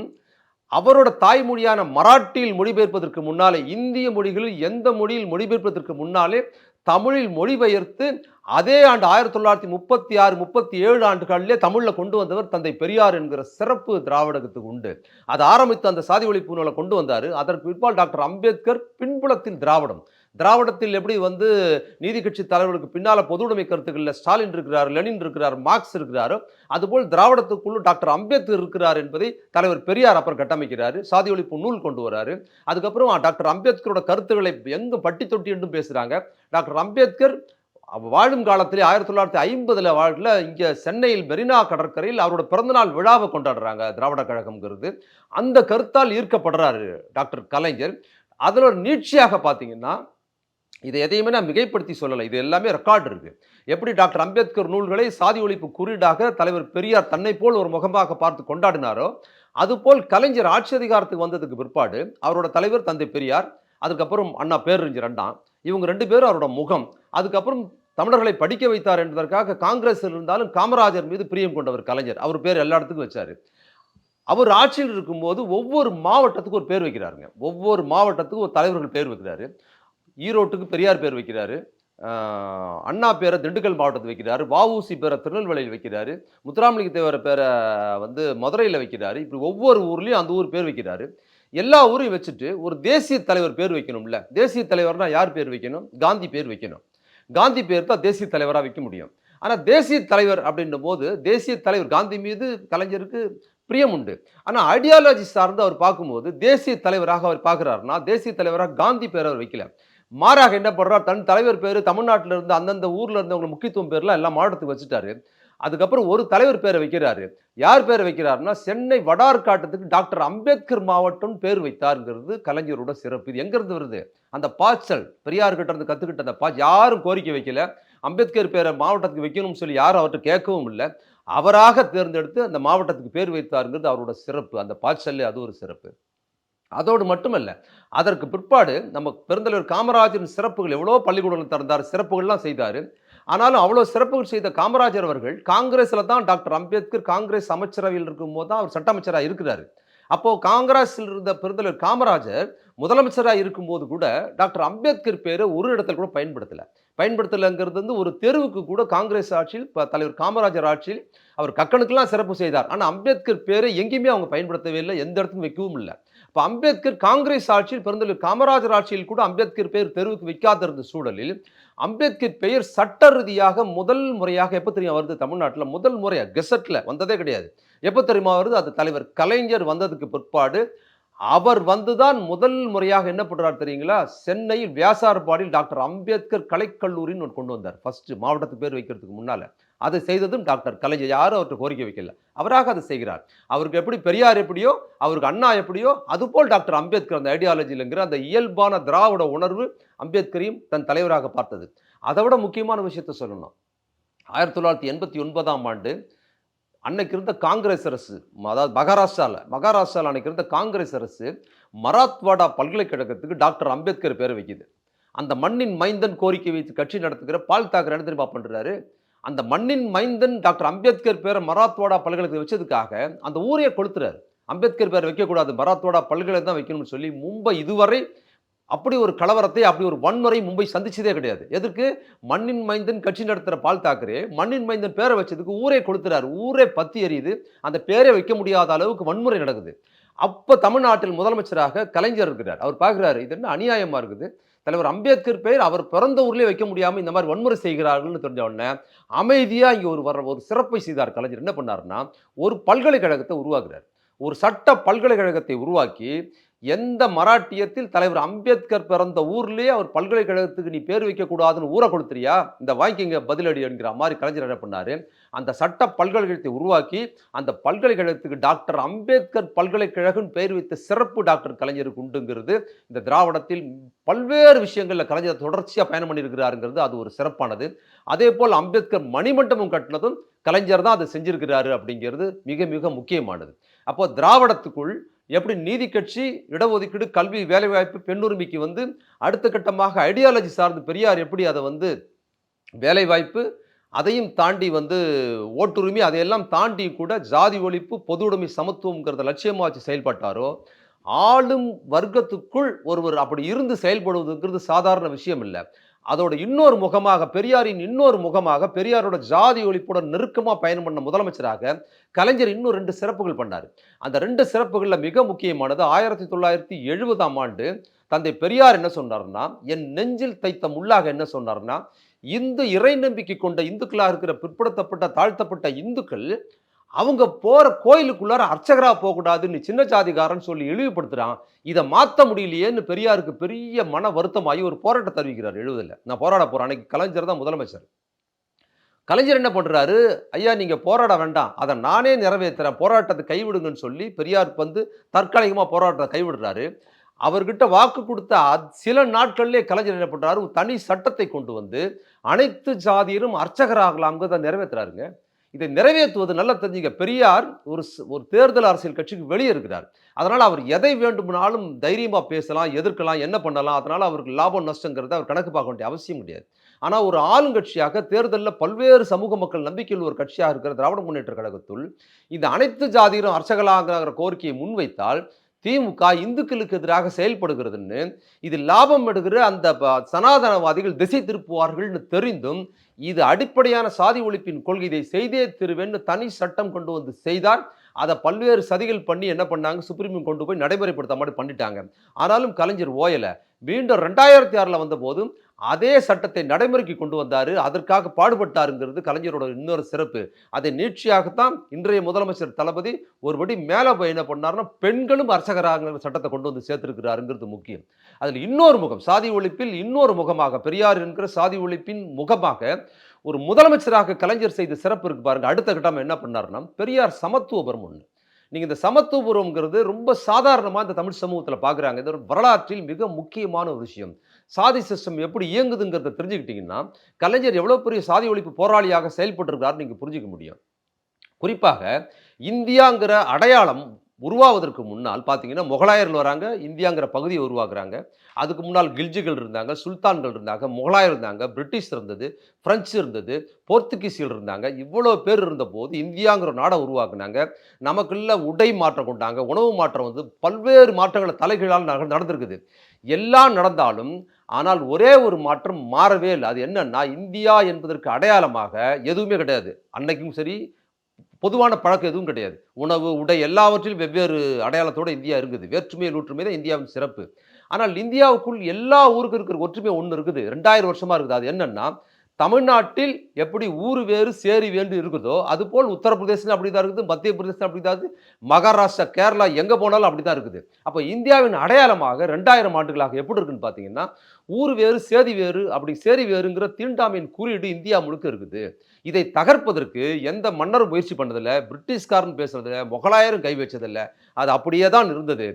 அவரோட தாய்மொழியான மராட்டியில் மொழிபெயர்ப்பதற்கு முன்னாலே இந்திய மொழிகளில் எந்த மொழியில் மொழிபெயர்ப்பதற்கு முன்னாலே தமிழில் மொழிபெயர்த்து அதே ஆண்டு ஆயிரத்தி தொள்ளாயிரத்தி முப்பத்தி ஆறு முப்பத்தி ஏழு ஆண்டுகளிலே தமிழில் கொண்டு வந்தவர் தந்தை பெரியார் என்கிற சிறப்பு திராவிடத்துக்கு உண்டு. அதை ஆரம்பித்து அந்த சாதி ஒழிப்பு நூலை கொண்டு வந்தார். அதற்கு பிற்பால் டாக்டர் அம்பேத்கர் பின்புலத்தின் திராவிடம். திராவிடத்தில் எப்படி வந்து நீதி கட்சி தலைவர்களுக்கு பின்னால பொதுவுடைமை கருத்துக்களில் ஸ்டாலின் இருக்கிறார் லெனின் இருக்கிறார் மார்க்ஸ் இருக்கிறாரோ அதுபோல் திராவிடத்துக்குள்ள டாக்டர் அம்பேத்கர் இருக்கிறார் என்பதை தலைவர் பெரியார் அப்புறம் கட்டமைக்கிறார் சாதி ஒழிப்பு நூல் கொண்டு வராரு. அதுக்கப்புறம் டாக்டர் அம்பேத்கரோட கருத்துக்களை எங்க பட்டி தொட்டி என்றும் பேசுகிறாங்க டாக்டர் அம்பேத்கர் வாழும் காலத்திலே ஆயிரத்தி தொள்ளாயிரத்தி ஐம்பதுல வாழ்க்கையில் இங்கே சென்னையில் மெரினா கடற்கரையில் அவரோட பிறந்தநாள் விழாவை கொண்டாடுறாங்க திராவிட கழகம்ங்கிறது. அந்த கருத்தால் ஈர்க்கப்படுறாரு டாக்டர் கலைஞர். அதில் ஒரு நீட்சியாக பார்த்தீங்கன்னா இதை எதையுமே நான் மிகைப்படுத்தி சொல்லலை. இது எல்லாமே ரெக்கார்டு இருக்குது எப்படி டாக்டர் அம்பேத்கர் நூல்களை சாதி ஒழிப்பு குறியீடாக தலைவர் பெரியார் தன்னை போல் ஒரு முகமாக பார்த்து கொண்டாடினாரோ அதுபோல் கலைஞர் ஆட்சி அதிகாரத்துக்கு வந்ததுக்கு பிற்பாடு அவரோட தலைவர் தந்தை பெரியார் அதுக்கப்புறம் அண்ணா பேரறிஞர் அண்ணா இவங்க ரெண்டு பேரும் அவரோட முகம் அதுக்கப்புறம் தமிழர்களை படிக்க வைத்தார் என்பதற்காக காங்கிரஸ் இருந்தாலும் காமராஜர் மீது பிரியம் கொண்டவர் கலைஞர். அவர் பேர் எல்லா இடத்துக்கும் வச்சார். அவர் ஆட்சியில் இருக்கும்போது ஒவ்வொரு மாவட்டத்துக்கும் ஒரு பேர் வைக்கிறாருங்க. ஒவ்வொரு மாவட்டத்துக்கும் ஒரு தலைவர்கள் பேர் வைக்கிறாரு. ஈரோட்டுக்கு பெரியார் பேர் வைக்கிறாரு. அண்ணா பேரை திண்டுக்கல் மாவட்டத்தில் வைக்கிறாரு. வஉசி பேரை திருநெல்வேலியில் வைக்கிறாரு. முத்துராமலிங்க தேவர பேரை வந்து மதுரையில் வைக்கிறாரு. இப்படி ஒவ்வொரு ஊர்லேயும் அந்த ஊர் பேர் வைக்கிறாரு. எல்லா ஊரையும் வச்சுட்டு ஒரு தேசிய தலைவர் பேர் வைக்கணும்ல. தேசிய தலைவர்னா யார் பேர் வைக்கணும்? காந்தி பேர் வைக்கணும். காந்தி பேர் தான் தேசிய தலைவராக வைக்க முடியும். ஆனால் தேசிய தலைவர் அப்படின்னும் போது தேசிய தலைவர் காந்தி மீது கலைஞருக்கு பிரியம் உண்டு. ஆனால் ஐடியாலஜி சார்ந்து அவர் பார்க்கும்போது தேசிய தலைவராக அவர் பார்க்குறாருன்னா தேசிய தலைவராக காந்தி பேர் அவர் வைக்கல. மாறாக என்ன பண்ணுறார் தன் தலைவர் பேர் தமிழ்நாட்டில் இருந்து அந்தந்த ஊரில் இருந்தவங்க முக்கியத்துவம் பேர்லாம் எல்லாம் மாவட்டத்துக்கு வச்சுட்டாரு. அதுக்கப்புறம் ஒரு தலைவர் பேரை வைக்கிறாரு. யார் பேரை வைக்கிறாருன்னா சென்னை வடார்காட்டத்துக்கு டாக்டர் அம்பேத்கர் மாவட்டம் பேர் வைத்தாருங்கிறது கலைஞரோட சிறப்பு. இது எங்கேருந்து வருது? அந்த பாய்ச்சல் பெரியார்கிட்ட இருந்து கற்றுக்கிட்ட அந்த பா யாரும் கோரிக்கை வைக்கல. அம்பேத்கர் பேரை மாவட்டத்துக்கு வைக்கணும்னு சொல்லி யாரும் அவர்கிட்ட கேட்கவும் இல்லை. அவராக தேர்ந்தெடுத்து அந்த மாவட்டத்துக்கு பேர் வைத்தாருங்கிறது அவரோட சிறப்பு. அந்த பாய்ச்சல்லே அது ஒரு சிறப்பு. அதோடு மட்டுமல்ல அதற்கு பிற்பாடு நம்ம பெருந்தலைவர் காமராஜரின் சிறப்புகள் எவ்வளோ பள்ளிக்கூடங்கள் திறந்தார் சிறப்புகள்லாம் செய்தார். ஆனாலும் அவ்வளோ சிறப்புகள் செய்த காமராஜர் அவர்கள் காங்கிரஸில் தான் டாக்டர் அம்பேத்கர் காங்கிரஸ் அமைச்சரவையில் இருக்கும்போது தான் அவர் சட்ட அமைச்சராக அப்போது காங்கிரஸில் இருந்த பெருந்தலைவர் காமராஜர் முதலமைச்சராக இருக்கும்போது கூட டாக்டர் அம்பேத்கர் பேரை ஒரு இடத்துல கூட பயன்படுத்தலை. பயன்படுத்தலைங்கிறது வந்து ஒரு தெருவுக்கு கூட காங்கிரஸ் ஆட்சியில் இப்போ தலைவர் காமராஜர் ஆட்சியில் அவர் கக்கனுக்கெல்லாம் சிறப்பு செய்தார். ஆனால் அம்பேத்கர் பேரை எங்கேயுமே அவங்க பயன்படுத்தவே இல்லை எந்த இடத்துக்கும் வைக்கவும் இல்லை. இப்போ அம்பேத்கர் காங்கிரஸ் ஆட்சியில் பிறந்தவர் காமராஜர் ஆட்சியில் கூட அம்பேத்கர் பெயர் தெருவுக்கு வைக்காத இருந்த சூழலில் அம்பேத்கர் பெயர் சட்ட ரீதியாக முதல் முறையாக எப்போ தெரியும் வருது தமிழ்நாட்டில்? முதல் முறையாக கெசட்டில் வந்ததே கிடையாது. எப்போ தெரியுமா வருது? அது தலைவர் கலைஞர் வந்ததுக்கு பிற்பாடு அவர் வந்துதான் முதல் முறையாக என்ன பண்ணுறார் தெரியுங்களா? சென்னையில் வியாசார்பாடியில் டாக்டர் அம்பேத்கர் கலைக்கல்லூரின்னு ஒன்று கொண்டு வந்தார். ஃபஸ்ட்டு மாவட்டத்துக்கு பேர் வைக்கிறதுக்கு முன்னால். அதை செய்ததும் டாக்டர் கலைஞர். யாரும் அவர்கிட்ட கோரிக்கை வைக்கல. அவராக அதை செய்கிறார். அவருக்கு எப்படி பெரியார் எப்படியோ அவருக்கு அண்ணா எப்படியோ அதுபோல் டாக்டர் அம்பேத்கர் அந்த ஐடியாலஜிலங்கிற அந்த இயல்பான திராவிட உணர்வு அம்பேத்கரையும் தன் தலைவராக பார்த்தது. அதை விட முக்கியமான விஷயத்த சொல்லணும். ஆயிரத்தி தொள்ளாயிரத்தி எண்பத்தி ஒன்பதாம் ஆண்டு அன்னைக்கு இருந்த காங்கிரஸ் அரசு அதாவது மகாராஷ்டிராவில் மகாராஷ்டிராவில் அன்னைக்கு இருந்த காங்கிரஸ் அரசு மராத்வாடா பல்கலைக்கழகத்துக்கு டாக்டர் அம்பேத்கர் பேரை வைக்குது. அந்த மண்ணின் மைந்தன் கோரிக்கை வைத்து கட்சி நடத்துகிற பால் தாக்கர் என்ன தெரியுமா பண்ணுறாரு அந்த மண்ணின் மைந்தன் டாக்டர் அம்பேத்கர் பேரை மராத்வாடா பல்கலைக்கழகத்தை வச்சதுக்காக அந்த ஊரையே கொளுத்துறாரு. அம்பேத்கர் பேர் வைக்கக்கூடாது மராத்வாடா பல்கலை தான் வைக்கணும்னு சொல்லி மும்பை இதுவரை அப்படி ஒரு கலவரத்தை அப்படி ஒரு வன்முறை மும்பை சந்திச்சதே கிடையாது. எதற்கு? மண்ணின் மைந்தன் கட்சி நடத்துகிற பால் தாக்கரே மண்ணின் மைந்தன் பேரை வச்சதுக்கு ஊரே கொடுத்துறாரு ஊரே பத்தி எரியுது அந்த பேரை வைக்க முடியாத அளவுக்கு வன்முறை நடக்குது. அப்போ தமிழ்நாட்டில் முதலமைச்சராக கலைஞர் இருக்கிறார். அவர் பார்க்குறாரு இது என்ன அநியாயமாக இருக்குது? தலைவர் அம்பேத்கர் பேர் அவர் பிறந்த ஊர்லேயே வைக்க முடியாமல் இந்த மாதிரி வன்முறை செய்கிறார்கள்னு தெரிஞ்ச உடனே அமைதியாக இங்கே ஒரு வர ஒரு சிறப்பை செய்தார் கலைஞர். என்ன பண்ணாருன்னா ஒரு பல்கலைக்கழகத்தை உருவாக்குறார். ஒரு சட்ட பல்கலைக்கழகத்தை உருவாக்கி எந்த மராட்டியத்தில் தலைவர் அம்பேத்கர் பிறந்த ஊர்லேயே அவர் பல்கலைக்கழகத்துக்கு நீ பேர் வைக்கக்கூடாதுன்னு ஊரை கொடுத்துறியா? இந்த வாங்கிங்க பதிலடி என்கிற மாதிரி கலைஞர் என்ன பண்ணார்? அந்த சட்ட பல்கலைக்கழகத்தை உருவாக்கி அந்த பல்கலைக்கழகத்துக்கு டாக்டர் அம்பேத்கர் பல்கலைக்கழகம் பெயர் வைத்த சிறப்பு டாக்டர் கலைஞருக்கு உண்டுங்கிறது இந்த திராவிடத்தில் பல்வேறு விஷயங்களில் கலைஞர் தொடர்ச்சியாக பயணம் பண்ணியிருக்கிறாருங்கிறது அது ஒரு சிறப்பானது. அதே போல் அம்பேத்கர் மணிமண்டபம் கட்டினதும் கலைஞர் தான் அதை செஞ்சிருக்கிறாரு அப்படிங்கிறது மிக மிக முக்கியமானது. அப்போ திராவிடத்துக்குள் எப்படி நீதி கட்சி இடஒதுக்கீடு கல்வி வேலைவாய்ப்பு பெண்ணுரிமைக்கு வந்து அடுத்த கட்டமாக ஐடியாலஜி சார்ந்து பெரியார் எப்படி அதை வந்து வேலைவாய்ப்பு அதையும் தாண்டி வந்து ஓட்டுரிமை அதையெல்லாம் தாண்டி கூட ஜாதி ஒழிப்பு பொது உடைமை சமத்துவங்கிறத லட்சியமாக வச்சு செயல்பட்டாரோ ஆளும் வர்க்கத்துக்குள் ஒருவர் அப்படி இருந்து செயல்படுவதுங்கிறது சாதாரண விஷயம் இல்லை. அதோட இன்னொரு முகமாக பெரியாரின் இன்னொரு முகமாக பெரியாரோட ஜாதி ஒழிப்புடன் நெருக்கமாக பயணம் பண்ண முதலமைச்சராக கலைஞர் இன்னும் ரெண்டு சிறப்புகள் பண்ணார். அந்த ரெண்டு சிறப்புகளில் மிக முக்கியமானது ஆயிரத்தி தொள்ளாயிரத்தி எழுபதாம் ஆண்டு தந்தை பெரியார் என்ன சொன்னார்னா என் நெஞ்சில் தைத்த முள்ளாக என்ன சொன்னார்னா இந்து இறை நம்பிக்கை கொண்ட இந்துக்களாக இருக்கிற பிற்படுத்தப்பட்ட தாழ்த்தப்பட்ட இந்துக்கள் அவங்க போகிற கோயிலுக்குள்ளார அர்ச்சகரா போகக்கூடாதுன்னு சின்ன ஜாதிகாரன் சொல்லி இழிவுபடுத்துகிறான் இதை மாற்ற முடியலையேன்னு பெரியாருக்கு பெரிய மன வருத்தமாகி ஒரு போராட்டம் தெரிவிக்கிறார் எழுதலை நான் போராட போகிறேன் அன்னைக்கு கலைஞர் தான் முதலமைச்சர். கலைஞர் என்ன பண்ணுறாரு ஐயா நீங்கள் போராட வேண்டாம். அதை நானே நிறைவேற்றுறேன் போராட்டத்தை கைவிடுங்கன்னு சொல்லி பெரியார் வந்து தற்காலிகமாக போராட்டத்தை கைவிடுறாரு. அவர்கிட்ட வாக்கு கொடுத்த சில நாட்கள்லேயே கலைஞர் என்ன பண்ணுறாரு ஒரு தனி சட்டத்தை கொண்டு வந்து அனைத்து ஜாதியரும் அர்ச்சகராகலாம்ங்கிறத நிறைவேற்றுறாருங்க இதை நிறைவேற்றுவது நல்லா தெரிஞ்சுங்க. பெரியார் ஒரு ஸ்- ஒரு தேர்தல் அரசியல் கட்சிக்கு வெளியே இருக்கிறார். அதனால் அவர் எதை வேண்டுமானாலும் தைரியமாக பேசலாம் எதிர்க்கலாம் என்ன பண்ணலாம் அதனால் அவருக்கு லாபம் நஷ்டங்கிறத அவர் கணக்கு பார்க்க வேண்டிய அவசியம் கிடையாது. ஆனால் ஒரு ஆளுங்கட்சியாக தேர்தலில் பல்வேறு சமூக மக்கள் நம்பிக்கையில் ஒரு கட்சியாக இருக்கிற திராவிட முன்னேற்ற கழகத்துள் இந்த அனைத்து ஜாதியிலும் அர்ச்சகலாங்கிற கோரிக்கையை முன்வைத்தால் திமுக இந்துக்களுக்கு எதிராக செயல்படுகிறதுன்னு இது லாபம் எடுக்கிற அந்த சனாதனவாதிகள் திசை திருப்புவார்கள்னு தெரிந்தும் இது அடிப்படையான சாதி ஒழிப்பின் கொள்கை இதை செய்தே திருவேன்னு தனி சட்டம் கொண்டு வந்து செய்தால் அதை பல்வேறு சதிகள் பண்ணி என்ன பண்ணாங்க? சுப்ரீம் கொண்டு போய் நடைமுறைப்படுத்த மாதிரி பண்ணிட்டாங்க. ஆனாலும் கலைஞர் ஓயலை. மீண்டும் ரெண்டாயிரத்தி ஆறில் வந்தபோதும் அதே சட்டத்தை நடைமுறைக்கு கொண்டு வந்தார். அதற்காக பாடுபட்டாருங்கிறது கலைஞரோட இன்னொரு சிறப்பு. அதை நீட்சியாகத்தான் இன்றைய முதலமைச்சர் தளபதி ஒருபடி மேலே போய் என்ன பண்ணார்னா பெண்களும் அரசகராங்கிற சட்டத்தை கொண்டு வந்து சேர்த்திருக்கிறாருங்கிறது முக்கியம். அதில் இன்னொரு முகம் சாதி ஒழிப்பில் இன்னொரு முகமாக பெரியார் என்கிற சாதி ஒழிப்பின் முகமாக ஒரு முதலமைச்சராக கலைஞர் செய்த சிறப்பு இருக்கு பாருங்க. அடுத்த கட்டம் என்ன பண்ணாருன்னா பெரியார் சமத்துவபுரம் ஒன்று நீங்கள் இந்த சமத்துவபுரம்ங்கிறது ரொம்ப சாதாரணமாக இந்த தமிழ் சமூகத்தில் பார்க்குறாங்க இது ஒரு வரலாற்றில் மிக முக்கியமான ஒரு விஷயம். சாதி சிஸ்டம் எப்படி இயங்குதுங்கிறத தெரிஞ்சுக்கிட்டிங்கன்னா கலைஞர் எவ்வளோ பெரிய சாதி ஒழிப்பு போராளியாக செயல்பட்டிருக்காரு நீங்கள் புரிஞ்சிக்க முடியும். குறிப்பாக இந்தியாங்கிற அடையாளம் உருவாவதற்கு முன்னால் பார்த்தீங்கன்னா முகலாயர்கள் வராங்க இந்தியாங்கிற பகுதியை உருவாக்குறாங்க. அதுக்கு முன்னால் கில்ஜிகள் இருந்தாங்க சுல்தான்கள் இருந்தாங்க முகலாயர் இருந்தாங்க பிரிட்டிஷ் இருந்தது பிரெஞ்சு இருந்தது போர்த்துகீசியர்கள் இருந்தாங்க. இவ்வளோ பேர் இருந்தபோது இந்தியாங்கிற நாடை உருவாக்குனாங்க. நமக்குள்ள உடை மாற்றம் கொண்டாங்க உணவு மாற்றம் வந்து பல்வேறு மாற்றங்களை தலைகீழால் நடந்திருக்குது. எல்லாம் நடந்தாலும் ஆனால் ஒரே ஒரு மாற்றம் மாறவே இல்லை. அது என்னன்னா இந்தியா என்பதற்கு அடையாளமாக எதுவுமே கிடையாது. அன்னைக்கும் சரி பொதுவான பழக்கம் எதுவும் கிடையாது. உணவு உடை எல்லாவற்றிலும் வெவ்வேறு அடையாளத்தோட இந்தியா இருக்குது. வேற்றுமையில் ஒற்றுமை தான் இந்தியாவின் சிறப்பு. ஆனால் இந்தியாவுக்குள் எல்லா ஊருக்கும் இருக்கிற ஒற்றுமை ஒன்று இருக்குது. ரெண்டாயிரம் வருஷமாக இருக்குது. அது என்னென்னா தமிழ்நாட்டில் எப்படி ஊர் வேறு சேரி வேண்டு இருக்குதோ அதுபோல் உத்தரப்பிரதேசம் அப்படி தான் இருக்குது மத்திய பிரதேசம் அப்படி தான் இருக்குது மகாராஷ்டிரா கேரளா எங்கே போனாலும் அப்படி தான் இருக்குது. அப்போ இந்தியாவின் அடையாளமாக ரெண்டாயிரம் ஆண்டுகளாக எப்படி இருக்குன்னு பார்த்தீங்கன்னா ஊர் வேறு சேதி வேறு அப்படி சேரி வேறுங்கிற தீண்டாமையின் குறியீடு இந்தியா முழுக்க இருக்குது. இதை தகர்ப்பதற்கு எந்த மன்னரும் முயற்சி பண்ணதில்லை பிரிட்டிஷ்காரன் பேசுறதில்ல முகலாயரும் கை வச்சதில்லை அது அப்படியே தான் இருந்தது.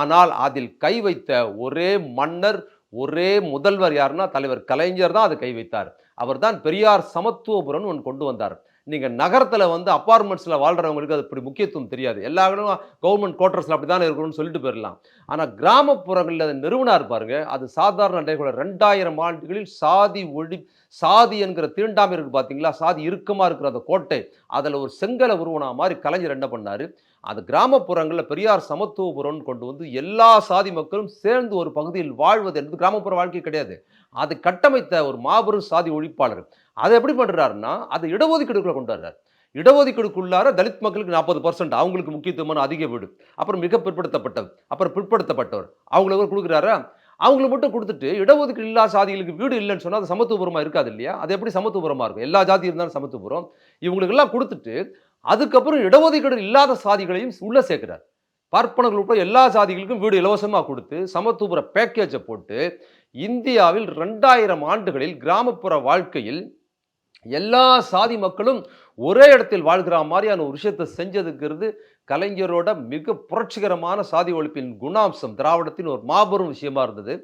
ஆனால் அதில் கை வைத்த ஒரே மன்னர் ஒரே முதல்வர் யாருன்னா தலைவர் கலைஞர் தான் அதை கை வைத்தார். அவர் தான் பெரியார் சமத்துவபுரம்னு ஒன்று கொண்டு வந்தார். நீங்கள் நகரத்தில் வந்து அப்பார்ட்மெண்ட்ஸில் வாழ்கிறவங்களுக்கு அது இப்படி முக்கியத்துவம் தெரியாது. எல்லா இடமும் கவர்மெண்ட் குவார்ட்டர்ஸில் அப்படி தானே இருக்கணும்னு சொல்லிட்டு போயிடலாம் ஆனால் கிராமப்புறங்களில் அதை நிறுவனார் பாருங்க அது சாதாரண நடைமுறை ரெண்டாயிரம் ஆண்டுகளில் சாதி ஒழி சாதி என்கிற தீண்டாமை இருக்குது பார்த்தீங்களா சாதி இறுக்கமாக இருக்கிற அந்த கோட்டை அதில் ஒரு செங்கலை உருவனா மாதிரி கலைஞர் என்ன பண்ணார்? அது கிராமப்புறங்களில் பெரியார் சமத்துவபுரம்னு கொண்டு வந்து எல்லா சாதி மக்களும் சேர்ந்து ஒரு பகுதியில் வாழ்வது என்பது கிராமப்புற வாழ்க்கை கிடையாது. அது கட்டமைத்த ஒரு மாபெரும் சாதி ஒழிப்பாளர் அதை எப்படி பண்ணுறாருன்னா அதை இடஒதுக்கீடுக்குள்ள கொண்டு வர்றார். இடஒதுக்கீடுக்குள்ளார தலித் மக்களுக்கு நாற்பது பர்சன்ட் அவங்களுக்கு முக்கியத்துவமான அதிக வீடு அப்புறம் மிக பிற்படுத்தப்பட்டவர் அப்புறம் பிற்படுத்தப்பட்டவர். அவங்களுக்கு கொடுக்குறாரா? அவங்களுக்கு மட்டும் கொடுத்துட்டு இடஒதுக்கீடு இல்லாத சாதிகளுக்கு வீடு இல்லைன்னு சொன்னால் அது சமத்துவபுரமாக இருக்காது இல்லையா? அது எப்படி சமத்துவபுரமாக இருக்கும்? எல்லா ஜாதி இருந்தாலும் சமத்துவபுரம். இவங்களுக்கெல்லாம் கொடுத்துட்டு அதுக்கப்புறம் இடஒதுக்கீடு இல்லாத சாதிகளையும் உள்ளே சேர்க்கிறார். பார்ப்பனர்கள் உட்பட எல்லா சாதிகளுக்கும் வீடு இலவசமாக கொடுத்து சமத்துவபுர பேக்கேஜை போட்டு இந்தியாவில் ரெண்டாயிரம் ஆண்டுகளில் கிராமப்புற வாழ்க்கையில் எல்லா சாதி மக்களும் ஒரே இடத்தில் வாழ்கிற மாதிரியான ஒரு விஷயத்தை செஞ்சதுங்கிறது கலைஞரோட மிக புரட்சிகரமான சாதி ஒழிப்பின் குணாம்சம் திராவிடத்தின் ஒரு மாபெரும் விஷயமா இருந்தது.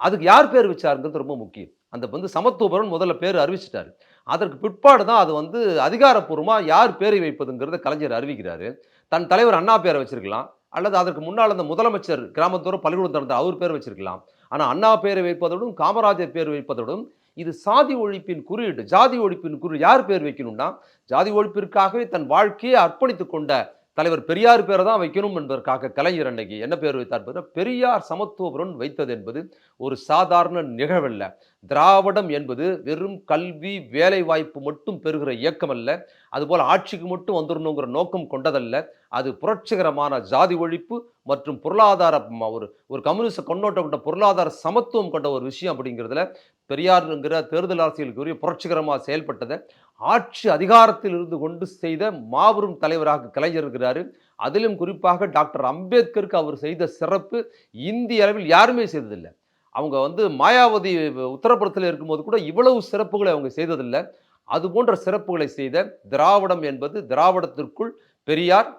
அதுக்கு யார் பேர் வச்சாருங்கிறது ரொம்ப முக்கியம். அந்த வந்து சமத்துவபுரம் முதல்ல பேர் அறிவிச்சிட்டாரு. அதற்கு பிற்பாடு தான் அது வந்து அதிகாரப்பூர்வமாக யார் பேரை வைப்பதுங்கிறத கலைஞர் அறிவிக்கிறாரு. தன் தலைவர் அண்ணா பேரை வச்சிருக்கலாம். அல்லது அதற்கு முன்னால் அந்த முதலமைச்சர் கிராமத்தோறும் பள்ளிக்கூடம் திறந்த அவர் பேர் வச்சிருக்கலாம். ஆனால் அண்ணா பேரை வைப்பதோடும் காமராஜர் பேர் வைப்பதோடும் இது சாதி ஒழிப்பின் குறியீடு. ஜாதி ஒழிப்பின் குறி யார் பேர் வைக்கணும்னா ஜாதி ஒழிப்பிற்காகவே தன் வாழ்க்கையை அர்ப்பணித்துக் கொண்ட தலைவர் பெரியார் பேரை தான் வைக்கணும் என்பதற்காக கலைஞர் அன்னைக்கு என்ன பேர் வைத்தார் பெரியார் சமத்துவபுரன் வைத்தது என்பது ஒரு சாதாரண நிகழ்வல்ல. திராவிடம் என்பது வெறும் கல்வி வேலை வாய்ப்பு மட்டும் பெறுகிற இயக்கம் அல்ல அதுபோல் ஆட்சிக்கு மட்டும் வந்துடணுங்கிற நோக்கம் கொண்டதல்ல. அது புரட்சிகரமான ஜாதி ஒழிப்பு மற்றும் பொருளாதார ஒரு ஒரு கம்யூனிஸ்ட் கொண்டோட்டம் கொண்ட பொருளாதார சமத்துவம் கொண்ட ஒரு விஷயம் அப்படிங்கிறதுல பெரியாருங்கிற தேர்தல் அரசியலுக்குரிய புரட்சிகரமாக செயல்பட்டதை ஆட்சி அதிகாரத்தில் இருந்து கொண்டு செய்த மாபெரும் தலைவராக கலைஞர் இருக்கிறாரு அதிலும் குறிப்பாக டாக்டர் அம்பேத்கருக்கு அவர் செய்த சிறப்பு இந்திய அளவில் யாருமே செய்ததில்லை. அவங்க வந்து மாயாவதி உத்தரப்பிரதத்தில் இருக்கும்போது கூட இவ்வளவு சிறப்புகளை அவங்க செய்ததில்லை. அது போன்ற சிறப்புகளை செய்த திராவிடம் என்பது திராவிடத்திற்குள் பெரியார்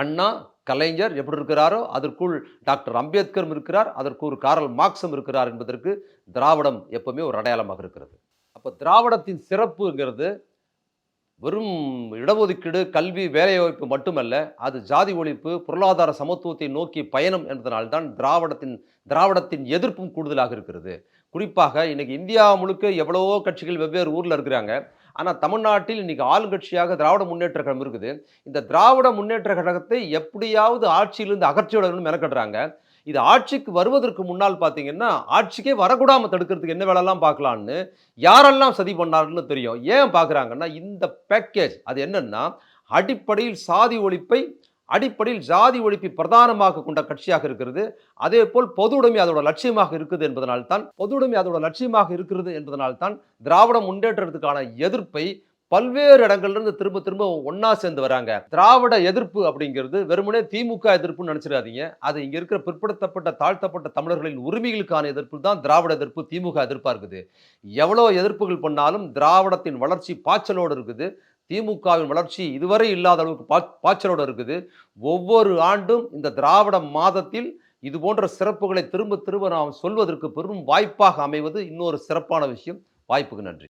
அண்ணா கலைஞர் எப்படி இருக்கிறாரோ அதற்குள் டாக்டர் அம்பேத்கரும் இருக்கிறார். அதற்கு ஒரு காரல் மார்க்ஸும் இருக்கிறார் என்பதற்கு திராவிடம் எப்பவுமே ஒரு அடையாளமாக இருக்கிறது. அப்போ திராவிடத்தின் சிறப்புங்கிறது வெறும் இடஒதுக்கீடு கல்வி வேலைவாய்ப்பு மட்டுமல்ல அது ஜாதி ஒழிப்பு பொருளாதார சமத்துவத்தை நோக்கி பயணம் என்பதனால்தான் திராவிடத்தின் திராவிடத்தின் எதிர்ப்பும் கூடுதலாக இருக்கிறது. குறிப்பாக இன்றைக்கி இந்தியா முழுக்க எவ்வளவோ கட்சிகள் வெவ்வேறு ஊரில் இருக்கிறாங்க. ஆனால் தமிழ்நாட்டில் இன்றைக்கி ஆளுங்கட்சியாக திராவிட முன்னேற்ற கழகம் இருக்குது. இந்த திராவிட முன்னேற்ற கழகத்தை எப்படியாவது ஆட்சியிலிருந்து அகற்றிவிடணும்னு மெனக்கட்டுறாங்க இது ஆட்சிக்கு வருவதற்கு முன்னால் பார்த்தீங்கன்னா ஆட்சிக்கே வரக்கூடாமல் தடுக்கிறதுக்கு என்ன வேலைலாம் பார்க்கலான்னு யாரெல்லாம் சதி பண்ணாருன்னு தெரியும். ஏன் பார்க்குறாங்கன்னா இந்த பேக்கேஜ் அது என்னென்னா அடிப்படையில் சாதி ஒழிப்பை அடிப்படையில் ஜாதி ஒழிப்பை பிரதானமாக கொண்ட கட்சியாக இருக்கிறது. அதே போல் பொது உடைமை அதோட லட்சியமாக இருக்குது என்பதனால்தான் பொது உடைமை அதோட லட்சியமாக இருக்கிறது என்பதனால்தான் திராவிட முன்னேற்றத்துக்கான எதிர்ப்பை பல்வேறு இடங்கள்லேருந்து திரும்ப திரும்ப ஒன்றா சேர்ந்து வராங்க. திராவிட எதிர்ப்பு அப்படிங்கிறது வெறுமனே திமுக எதிர்ப்புன்னு நினச்சிடாதீங்க. அது இங்கே இருக்கிற பிற்படுத்தப்பட்ட தாழ்த்தப்பட்ட தமிழர்களின் உரிமைகளுக்கான எதிர்ப்பு தான் திராவிட எதிர்ப்பு திமுக எதிர்ப்பாக இருக்குது. எவ்வளோ எதிர்ப்புகள் பண்ணாலும் திராவிடத்தின் வளர்ச்சி பாய்ச்சலோடு இருக்குது. திமுகவின் வளர்ச்சி இதுவரை இல்லாத அளவுக்கு பா பாய்ச்சலோடு இருக்குது. ஒவ்வொரு ஆண்டும் இந்த திராவிட மாதத்தில் இது போன்ற சிறப்புகளை திரும்ப திரும்ப நாம் சொல்வதற்கு பெரும் வாய்ப்பாக அமைவது இன்னொரு சிறப்பான விஷயம். வாய்ப்புக்கு நன்றி.